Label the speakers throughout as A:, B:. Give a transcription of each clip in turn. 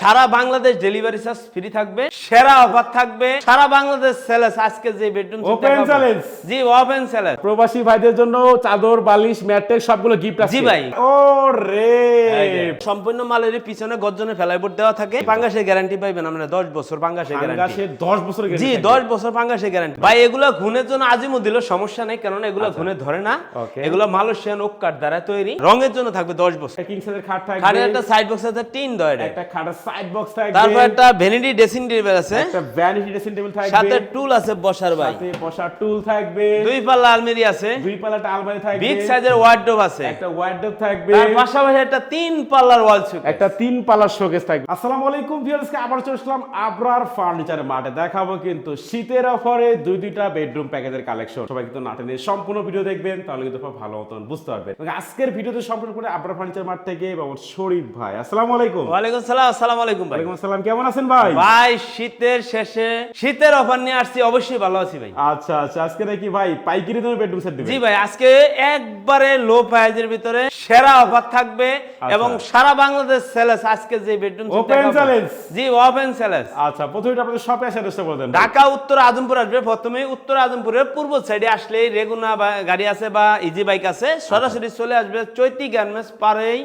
A: সারা Bangladesh delivery charge free থাকবে সেরা offer থাকবে সারা বাংলাদেশ সেলেস আজকে যে বেডরুম
B: Open challenge?
A: জি ওপেন সেলেস
B: প্রবাসী ভাইদের জন্য চাদর বালিশ ম্যাট্রেস সবগুলো গিফট আছে।
A: জি ভাই।
B: ও রে
A: সম্পূর্ণ মালের পিছনে গর্জনে ফেলাই বোর্ড দেওয়া থাকে। পাঙ্গাসের গ্যারান্টি পাইবেন আমরা দশ বছর পাঙ্গাসের গ্যারান্টি
B: আঙ্গাসে 10 বছর
A: জি দশ বছর পাঙ্গাসের গ্যারান্টি ভাই এগুলো ঘুনের জন্য আজিমও দিল সমস্যা নাই কেননা এগুলো ঘুনে ধরে না। এগুলো মালয়েশিয়ান ওক কাঠ দ্বারা তৈরি। রঙের জন্য থাকবে দশ বছর।
B: কিং সাইজের খাট থাকবে।
A: খাটের একটা সাইড বক্স আছে টিন দয়
B: একটা খাটের সাইড বক্স থাকবে।
A: তারপর একটা ভ্যানিটি ড্রেসিং টেবিল আছে।
B: একটা ভ্যানিটি ড্রেসিং টেবিল থাকবে।
A: সাথে টুল আছে বসার ভাই।
B: সাথে বসার টুল থাকবে।
A: দুই পাল্লা আলমারি আছে।
B: দুই পাল্লাটা আলমারি থাকবে।
A: বিগ সাইজের ওয়ার্ডরোব আছে।
B: একটা ওয়ার্ডরোব থাকবে।
A: তার পাশাপাশি একটা তিন পাল্লার ওয়াল সুকেস
B: একটা তিন পাল্লার শোকেস থাকবে। আসসালামু আলাইকুম ভিউয়ার্সকে আবার চলে আসলাম আবরার ফার্নিচারের মাঠে। দেখাবো কিন্তু শীতের অফারে দুই দুইটা বেডরুম প্যাকেজের কালেকশন সবাই কিন্তু নাটে নিয়ে সম্পূর্ণ ভিডিও দেখবেন তাহলে কিন্তু ভালো মতন বুঝতে পারবেন। আজকের ভিডিওতে সম্পূর্ণ করে আবরার ফার্নিচার মাঠ থেকে বাবু শরীফ ভাই। আসসালামু আলাইকুম।
A: সালাম আসসালামু আলাইকুম ভাই।
B: ওয়ালাইকুম আসসালাম কেমন আছেন ভাই?
A: ভাই শীতের শেষে শীতের অফার নিয়ে আসছি অবশ্যই ভালো আছি ভাই।
B: আচ্ছা আচ্ছা আজকে নাকি ভাই পাইকারি দামে বেডরুম সেট
A: জি ভাই আজকে একবারে লো প্রাইজের ভিতরে সেরা অফার থাকবে এবং সারা বাংলাদেশ সেলেস আজকে যে বেডরুম
B: challenge?
A: জি ওপেন সেলেস
B: আচ্ছা প্রথমে আপনাদের শপে আসার চেষ্টা
A: ঢাকা উত্তর আজমপুর আসবে। প্রথমে উত্তর আজমপুরের পূর্ব সাইডে আসলে রেগুনা গাড়ি আছে বা ইজি বাইক আছে। সরাসরি চলে আসবে চৈতি গার্মেন্টস পারেই.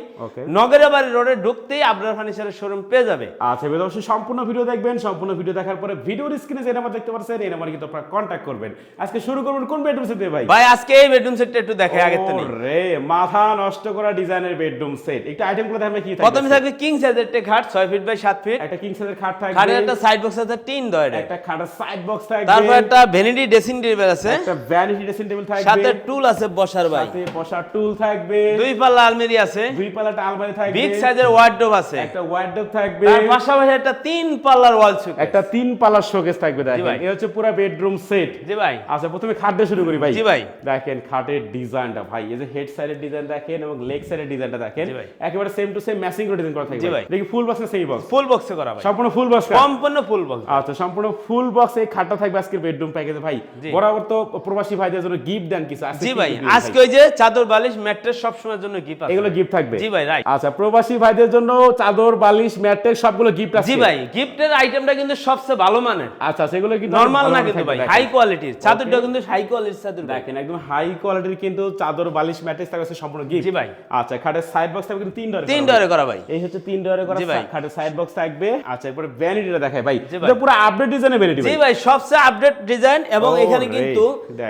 A: নগরের বাড়ি রোডে ঢুকতেই আবরার ফার্নিচারের শোরুম পেয়ে যাবে।
B: আচ্ছা এবার অবশ্যই সম্পূর্ণ ভিডিও দেখবেন। সম্পূর্ণ ভিডিও দেখার পরে ভিডিওর স্ক্রিনে যে নাম্বার দেখতে পাচ্ছেন এই নাম্বার কিন্তু আপনারা কন্ট্যাক্ট করবেন। আজকে শুরু করবেন কোন বেডরুম সেট ভাই?
A: ভাই আজকে এই বেডরুম সেটটা একটু দেখে আগে তো।
B: রে মাথা নষ্ট করা ডিজাইনের বেডরুম সেট একটু আইটেমগুলো দেখবেন কি থাকবে
A: প্রথমে থাকবে কিং সাইজের একটা খাট ছয় ফিট বাই সাত ফিট
B: একটা কিং সাইজের খাট থাকবে।
A: খাটের একটা সাইড বক্স আছে তিন দয়
B: একটা খাটের সাইড বক্স থাকবে।
A: তারপর একটা ভ্যানিটি ড্রেসিং টেবিল আছে।
B: একটা ভ্যানিটি ড্রেসিং টেবিল থাকবে।
A: সাথে টুল আছে বসার ভাই।
B: সাথে বসার টুল থাকবে।
A: দুই পাল্লা আলমারি আছে।
B: দুই পাল্লাটা আলমারি থাকবে।
A: বিগ সাইজের ওয়ার্ডরোব আছে।
B: একটা ওয়ার্ডরোব থাকবে।
A: তার পাশাপাশি একটা তিন পাল্লার ওয়াল সুকেস
B: একটা তিন পাল্লার শোকেস থাকবে দেখেন। এই হচ্ছে পুরো বেডরুম সেট
A: জি ভাই।
B: আচ্ছা প্রথমে খাট দিয়ে শুরু করি ভাই।
A: জি ভাই।
B: দেখেন খাটের ডিজাইনটা ভাই। এই যে হেড সাইডের ডিজাইন দেখেন এবং লেগ সাইডের ডিজাইনটা দেখেন। একেবারে সেম টু সেম ম্যাচিং করে ডিজাইন করা থাকবে
A: জি ভাই।
B: দেখি full box semi box
A: full বক্সে করা ভাই।
B: সম্পূর্ণ ফুল বক্স
A: সম্পূর্ণ ফুল বক্স
B: আচ্ছা সম্পূর্ণ ফুল বক্স এই খাটটা থাকবে আজকের বেডরুম প্যাকেজে ভাই। বরাবর তো প্রবাসী ভাইদের জন্য গিফট দেন কিছু। আজকে
A: জি ভাই আজকে ওই যে চাদর বালিশ ম্যাট্রেস সব সময়ের জন্য গিফট আছে।
B: এগুলো গিফট থাকবে।
A: জি ভাই রাইট
B: আচ্ছা প্রবাসী ভাইদের জন্য চাদর বালিশ ম্যাট্রেস সবগুলো গিফট আছে।
A: জি ভাই গিফটের আইটেমটা কিন্তু সবচেয়ে ভালো মানের।
B: আচ্ছা সেগুলো কি
A: নরমাল না কিন্তু ভাই হাই কোয়ালিটির চাদরটা কিন্তু হাই কোয়ালিটির চাদর
B: দেখেন একদম হাই কোয়ালিটির কিন্তু চাদর বালিশ ম্যাট্রেস থাকবে সম্পূর্ণ গিফট
A: জি ভাই।
B: আচ্ছা খাটের সাইড বক্স থাকবে কিন্তু তিন ডরে
A: তিন ডরে করা ভাই।
B: এই হচ্ছে তিন ডরে করা। খাটের সাইড বক্স থাকবে। আচ্ছা এরপরে ভ্যানিটিটা দেখাই ভাই। এটা পুরো আপডেট ডিজাইনের ভ্যানিটি
A: জি
B: ভাই।
A: সবচেয়ে আপডেট ডিজাইন এবং এখানে কিন্তু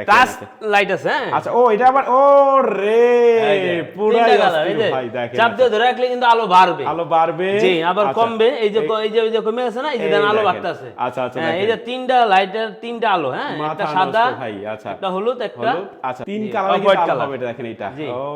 A: টাচ লাইট আছে হ্যাঁ।
B: আচ্ছা ও এটা আবার ও রে
A: যে,
B: ভাই দেখেন
A: চাপ দিয়ে ধরে রাখলে কিন্তু আলো বাড়বে।
B: আলো বাড়বে।
A: জি আবার
B: আচ্ছা,
A: কমবে এই যে
B: এই-
A: যে এই যে কমে আছে না এই যে দেন আলো
B: দেখেন।
A: বাড়তে আছে
B: আচ্ছা, আচ্ছা,
A: হ্যাঁ, এই যে তিনটা লাইটের তিনটা আলো হ্যাঁ একটা সাদা
B: ভাই আচ্ছা।
A: একটা হলুদ একটা
B: আচ্ছা তিন কালার
A: colour।
B: হবে এটা দেখেন এটা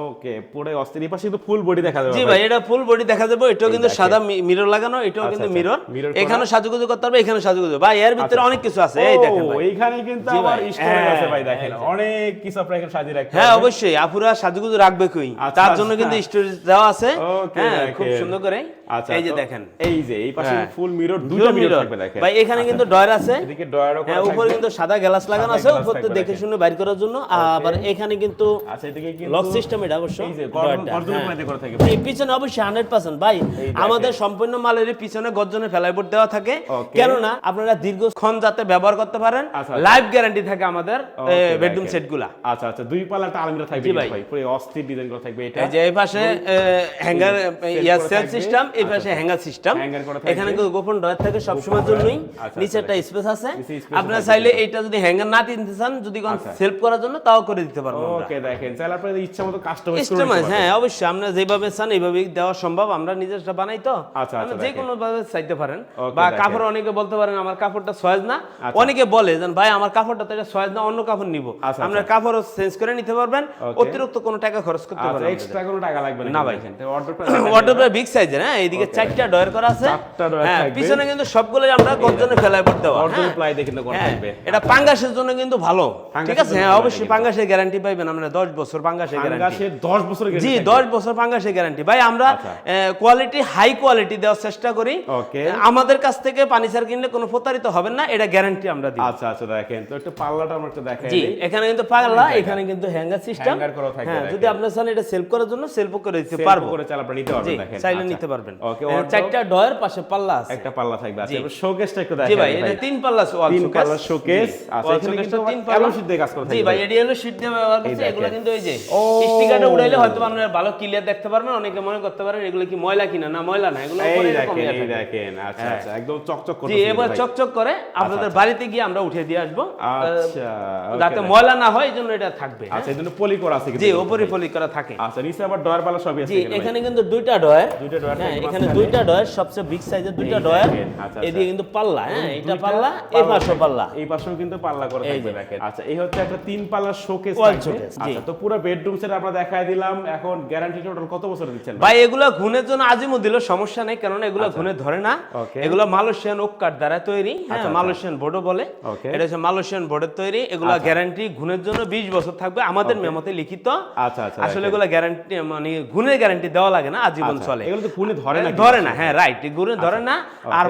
B: ওকে পুরো অস্থির। এই পাশে কিন্তু ফুল বডি দেখা যাবে
A: জি ভাই। এটা ফুল বডি দেখা যাবে এটাও কিন্তু সাদা মিরর লাগানো এটাও
B: আচ্ছা,
A: কিন্তু
B: আচ্ছা,
A: মিরর এখানে সাজুগুজু করতে পারবে এখানে সাজুগুজু। ভাই এর ভিতরে
B: আচ্ছা।
A: অনেক কিছু আছে এই দেখেন ভাই।
B: এইখানে কিন্তু আবার। স্টোরেজ আছে ভাই
A: হ্যাঁ,
B: দেখেন অনেক কিছু আপনারা এখানে সাজিয়ে রাখতে
A: হ্যাঁ অবশ্যই আপুরা সাজুগুজু রাখবে কই?
B: আচ্ছা,
A: তার জন্য
B: আচ্ছা।
A: কিন্তু স্টোরেজ দেওয়া আছে। হ্যাঁ খুব সুন্দর করে।
B: আচ্ছা
A: এই যে দেখেন।
B: এই যে এই পাশে। ফুল মিরর দুটো মিরর থাকবে দেখেন।
A: ভাই এখানে কিন্তু ডয়ার আছে।
B: এদিকে ডয়ারও করা
A: হ্যাঁ উপরে কিন্তু সাদা গ্লাস লাগানো আছে
B: glass
A: উপর তো দেখে শুনে বাইর করার জন্য। আবার এখানে কিন্তু
B: আচ্ছা এদিকে কিন্তু
A: লক সিস্টেম এটা অবশ্য
B: এই যে
A: হ্যাঁ।
B: করে থাকে
A: এই পিছনে অবশ্যই হান্ড্রেড পার্সেন্ট ভাই আমাদের সম্পূর্ণ মালের পিছনে গর্জনে ফেলাই বোর্ড দেওয়া থাকে। কেননা আপনারা দীর্ঘক্ষণ যাতে ব্যবহার করতে পারেন
B: আচ্ছা।
A: লাইফ গ্যারান্টি থাকে আমাদের বেডরুম
B: দেখেন।
A: সেটগুলা
B: আচ্ছা আচ্ছা দুই পাল্লাটা আলমিরা থাকবে
A: ভাই।
B: পুরো অস্থির ডিজাইন করা থাকবে এটা।
A: এই যে এই পাশে হ্যাঙ্গার ইয়ার সেল সিস্টেম এই
B: আচ্ছা,
A: পাশে হ্যাঙ্গার সিস্টেম
B: থাকবে।
A: এখানে কিন্তু গোপন ডয়ার থাকে সব সময়ের জন্যই।
B: আচ্ছা,
A: নিচে
B: আচ্ছা,
A: একটা স্পেস আছে। আপনারা চাইলে এইটা যদি হ্যাঙ্গার না কিনতে চান যদি কোন
B: আচ্ছা।
A: সেলফ করার জন্য তাও করে দিতে পারব আমরা।
B: ওকে দেখেন চাইলে আপনাদের ইচ্ছা মতো কাস্টমাইজ করে
A: কাস্টমাইজ হ্যাঁ অবশ্যই আমরা যেভাবে চান এইভাবেই দেওয়া সম্ভব। আমরা নিজেরটা বানাই তো।
B: আচ্ছা, আচ্ছা,
A: যে কোনো ভাবে চাইতে পারেন। বা কাপড় অনেকে বলতে পারেন আমার কাপড়টা সয়েজ না।
B: আচ্ছা।
A: অনেকে বলে যেন ভাই আমার কাপড়টা তো এটা সয়েজ না অন্য কাপড় নিব।
B: আচ্ছা,
A: আপনার কাপড়ও চেঞ্জ করে নিতে পারবেন। অতিরিক্ত কোনো টাকা খরচ করতে
B: আচ্ছা
A: পারবেন
B: এক্সট্রা কোনো টাকা লাগবে
A: না ভাই।
B: তো order
A: বিগ সাইজের হ্যাঁ? এইদিকে. চারটা ডয়ার করা আছে।
B: চারটা
A: হ্যাঁ
B: থাকবে।
A: পিছনে কিন্তু সবগুলো আমরা গর্জনে ফেলাই পড়তে দেওয়া।
B: অর্জন
A: হ্যাঁ।
B: প্লাই দেখে করা
A: হ্যাঁ,
B: থাকবে
A: এটা পাঙ্গাসের জন্য কিন্তু ভালো। ঠিক আছে? হ্যাঁ অবশ্যই
B: কিন্তু।
A: পাঙ্গাসের গ্যারান্টি পাইবেন আমরা দশ বছর পাঙ্গাসের গ্যারান্টি
B: আঙ্গাসের 10 বছরের
A: জি
B: guarantee
A: দশ বছর পাঙ্গাসের গ্যারান্টি ভাই আমরা। কোয়ালিটি হাই কোয়ালিটি দেওয়ার চেষ্টা করি. আমাদের কাছ থেকে পানি সার কিনলে কোনো প্রতারিত হবেন না এটা গ্যারান্টি আমরা দিই
B: আচ্ছা আচ্ছা দেখেন। তো একটু পাল্লাটা আমরা একটু দেখাই
A: জি এখানে কিন্তু পাল্লা এখানে কিন্তু হ্যাঙ্গার সিস্টেম
B: Hanger করা
A: হ্যাঁ যদি আপনার চান এটা সেলফ করার জন্য সেলফ করে দিতে পারব।
B: করে চাইলে আপনারা নিতে পারবেন দেখেন।
A: চাইলে
B: আচ্ছা।
A: নিতে পারবেন।
B: Okay,
A: চারটা ডয়ের পাশে পাল্লা আছে।
B: একটা পাল্লা থাকবে আচ্ছা
A: জি।
B: এবার শোকেসটা একটু
A: জি
B: দেখাই
A: ভাই। এটা তিন পাল্লা ওয়াল
B: তিন পাল্লা শোকেস।
A: জি,
B: আচ্ছা, এখানে কিন্তু
A: তিন পাল্লা।
B: alu sheet দিয়ে কাজ করা
A: জি ভাই। এডি হলো শীট দিয়ে ব্যবহার করছে এগুলো কিন্তু ওই যে
B: ও।
A: স্টিকারটা উড়াইলে হয়তো আপনারা ভালো ক্লিয়ার দেখতে পারবেন অনেকে মনে করতে পারেন এগুলো কি ময়লা কিনা? না ময়লা না এগুলো উপরে এরকম
B: দেখেন এই দেখেন আচ্ছা
A: হ্যাঁ।
B: আচ্ছা একদম চকচক
A: করে
B: জি
A: এবার চকচক করে আপনাদের বাড়িতে গিয়ে আমরা উঠে দিয়ে আসব।
B: আচ্ছা
A: যাতে ময়লা না হয় এই জন্য এটা থাকবে হ্যাঁ?
B: আচ্ছা এই জন্য পলি করা আছে কিন্তু
A: জি উপরে পলি করা থাকে।
B: আচ্ছা নিচে আবার ডয়ার পাল্লা সবই আছে
A: জি
B: এখানে
A: কিন্তু দুইটা ডয়ার
B: দুইটা ডয়ার
A: হ্যাঁ এখানে দুইটা ডয়ার সবচেয়ে বিগ সাইজের দুইটা ডয়ার
B: আচ্ছা,
A: এদিকে
B: আচ্ছা।
A: কিন্তু পাল্লা হ্যাঁ এটা পাল্লা এই পাশে
B: থাকবে।
A: পাল্লা
B: এই পাশেও কিন্তু পাল্লা করে থাকবে। দেখেন আচ্ছা এই হচ্ছে একটা তিন পাল্লা শোকেস। আচ্ছা তো পুরো বেডরুম সেট আমরা দেখায় দিলাম এখন গ্যারান্টি টোটাল কত বছর দিচ্ছেন ভাই?
A: এগুলো ঘুণের জন্য আজিমও দিল সমস্যা নেই কারণ এগুলো ঘুণে ধরে না এগুলো মালয়েশিয়ান ওক কাঠ দ্বারা তৈরি হ্যাঁ
B: আচ্ছা।
A: মালয়েশিয়ান বোর্ডও বলে. এটা হচ্ছে মালয়েশিয়ান বোর্ডের তৈরি এগুলো গ্যারান্টি ঘুণের জন্য 20 বছর থাকবে আমাদের মেমোতে লিখিত
B: আচ্ছা আচ্ছা
A: আসলে। এগুলো গ্যারান্টি মানে গুণের গ্যারান্টি দেওয়া লাগে না আজীবন
B: আচ্ছা,
A: চলে
B: এগুলো তো ধরে না
A: ধরে না হ্যাঁ রাইট গুণে ধরে না আর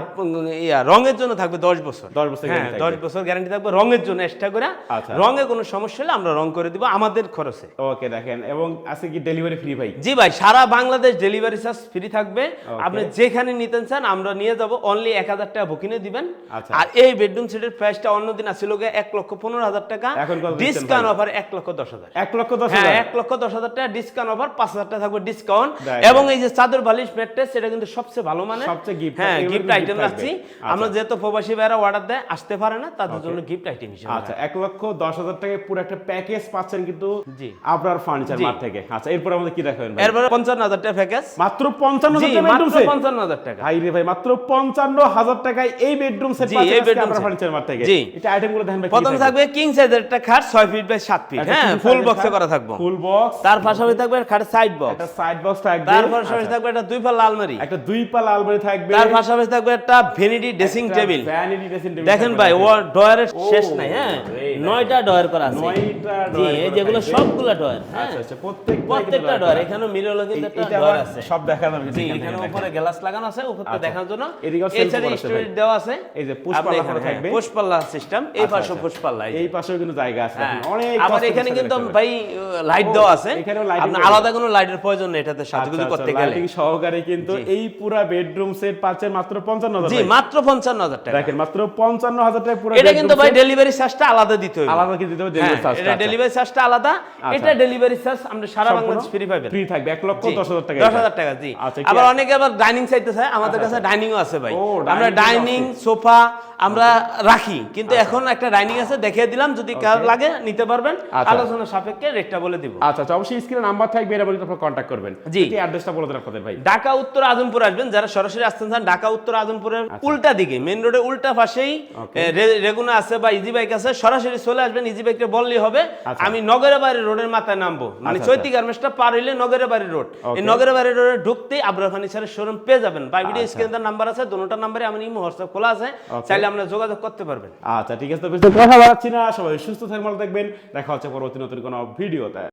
A: ইয়া রঙের জন্য থাকবে 10 বছর।
B: 10 বছর
A: হ্যাঁ 10 বছর গ্যারান্টি থাকবে রঙের জন্য এক্সট্রা করে।
B: আচ্ছা।
A: রঙে কোনো সমস্যা হলে আমরা রং করে দিব আমাদের খরচে।
B: ওকে দেখেন এবং আছে কি ডেলিভারি ফ্রি ভাই?
A: জি ভাই সারা বাংলাদেশ ডেলিভারি চার্জ ফ্রি থাকবে। আপনি যেখানে নিতেন চান আমরা নিয়ে যাব অনলি এক হাজার টাকা বুকিংয়ে দিবেন।
B: আচ্ছা।
A: আর এই বেডরুম সেটের প্রাইসটা অন্যদিন আসছিল এক লক্ষ পনেরো হাজার টাকা। ডিসকাউন্ট? অফার এক লক্ষ দশ হাজার।
B: এক লক্ষ দশ
A: হ্যাঁ
B: হাজার?
A: এক লক্ষ দশ হাজার টাকা ডিসকাউন্ট অফার পাঁচ হাজার টাকা থাকবে ডিসকাউন্ট এবং এই যে চাদর বালিশ ম্যাট্রেস সেটা কিন্তু সবচেয়ে ভালো মানে?
B: সবচেয়ে gift,
A: হ্যাঁ গিফট আইটেম রাখছি। আমরা
B: আচ্ছা।
A: যেহেতু প্রবাসী ভাইরা অর্ডার দেয় আসতে পারে না তাদের জন্য গিফট আইটেম হিসেবে।
B: আচ্ছা এক লক্ষ দশ হাজার টাকায় পুরো একটা প্যাকেজ পাচ্ছেন কিন্তু
A: জি।
B: আপনার ফার্নিচার
A: জি।
B: মার্ট থেকে। আচ্ছা এরপর আমাদের কি দেখাবেন
A: এরপরে পঞ্চান্ন হাজার টাকা প্যাকেজ
B: মাত্র পঞ্চান্ন হাজার টাকা
A: মাত্র? পঞ্চান্ন হাজার টাকা।
B: ভাই রে ভাই মাত্র পঞ্চান্ন হাজার টাকায় এই বেডরুম সেট পাচ্ছেন
A: এই bedroom
B: ফার্নিচার মার্ট থেকে।
A: জি।
B: এটা আইটেমগুলো দেখেন ভাই
A: প্রথম থাকবে? কিং সাইজের একটা খাট ছয় ফিট বাই সাত ফিট হ্যাঁ ফুল বক্সে করা থাকব।
B: ফুল বক্স
A: তার পাশাপাশি থাকবে খাটের সাইড বক্স
B: একটা সাইড বক্স থাকবে।
A: তার পাশাপাশি থাকবে একটা দুই পাল্লা আলমারি।
B: একটা দুই পাল্লা আলমারি থাকবে।
A: তার পাশাপাশি থাকবে একটা vanity dressing table
B: vanity dressing table
A: দেখেন ভাই ও ডয়ারের শেষ নাই হ্যাঁ। নয়টা ডয়ার করা আছে।
B: নয়টা
A: জি এই যেগুলো সবগুলা ডয়ার হ্যাঁ।
B: আচ্ছা আচ্ছা প্রত্যেকটা
A: প্রত্যেকটা ডয়ার এখানে মিররও কিন্তু একটা ডয়ার আছে।
B: সব দেখা যাবে
A: জি এখানে উপরে গ্লাস লাগানো আছে উপরটা
B: আচ্ছা।
A: দেখার জন্য। এছাড়া স্টোরেজ দেওয়া আছে।
B: এই যে push
A: আপনি
B: পাল্লা
A: এখানে,
B: করা
A: হ্যাঁ,
B: থাকবে।
A: push পাল্লা সিস্টেম এই
B: আচ্ছা,
A: পাশে
B: আচ্ছা।
A: পুশ পাল্লা এই
B: পাশেও কিন্তু জায়গা আছে।
A: হ্যাঁ।
B: অনেক
A: আবার এখানে কিন্তু ভাই লাইট দেওয়া আছে।
B: এখানেও lighting
A: আপনার আলাদা কোনো লাইটের প্রয়োজন নেই এটাতে সাজুগুজু
B: আচ্ছা,
A: করতে
B: আচ্ছা,
A: গেলে।
B: lighting সহকারে কিন্তু এই পুরা বেডরুম সেট পাচ্ছেন মাত্র পঞ্চান্ন হাজার
A: জি মাত্র পঞ্চান্ন হাজার টাকা।
B: দেখেন মাত্র পঞ্চান্ন হাজার টাকা পুরো
A: এটা কিন্তু ভাই ডেলিভারি চার্জটা আলাদা দিতে হবে
B: আলাদা কি দিতে হবে? ডেলিভারি চার্জ
A: এটা ডেলিভারি চার্জটা আলাদা। এটা ডেলিভারি চার্জ আমরা সারা বাংলাদেশ ফ্রি পাবেন।
B: ফ্রি থাকবে। এক লক্ষ টাকা
A: টাকা জি।
B: আচ্ছা,
A: আবার অনেকে আবার ডাইনিং চাইতে চায়। আমাদের কাছে ডাইনিংও আছে ভাই। আমরা ডাইনিং সোফা আমরা রাখি। কিন্তু এখন একটা ডাইনিং আছে দেখিয়ে দিলাম। যদি কার লাগে নিতে পারবেন।
B: আচ্ছা।
A: আলোচনা সাপেক্ষে রেটটা বলে দিব।
B: আচ্ছা আচ্ছা। অবশ্যই স্ক্রিনে নাম্বার থাকবে এর আপনারা কন্ট্যাক্ট করবেন।
A: জি।
B: অ্যাড্রেসটা বলে দেন আপনাদের ভাই।
A: ঢাকা উত্তর আজমপুর আসবেন। যারা সরাসরি আসতেন চান ঢাকা উত্তর আজমপুরের উল্টা দিকে মেন রোডের উল্টা পাশেই রেগুনা আছে বা ইজি বাইক আছে সরাসরি চলে আসবেন ইজি বাইকে বললেই হবে
B: আচ্ছা।
A: আমি নগরে বাড়ি রোডের মাথায় নামবো। মানে
B: আচ্ছা,
A: চৈতি গার্মেন্টসটা পার হইলে নগরে বাড়ি রোড। এই
B: Okay.
A: নগরে বাড়ি রোডে ঢুকতে আবরার ফার্নিচারের শোরুম পেয়ে যাবেন। বা ভিডিও
B: আচ্ছা।
A: স্ক্রিনের নাম্বার আছে দুটোটা নাম্বারে আমার ইমো হোয়াটসঅ্যাপ খোলা আছে। চাইলে আমরা যোগাযোগ করতে পারবেন।
B: আচ্ছা ঠিক আছে তো কথা বাড়াচ্ছি না। সবাই সুস্থ থাকবেন ভালো থাকবেন। দেখা হচ্ছে পরবর্তী নতুন কোনো ভিডিওতে।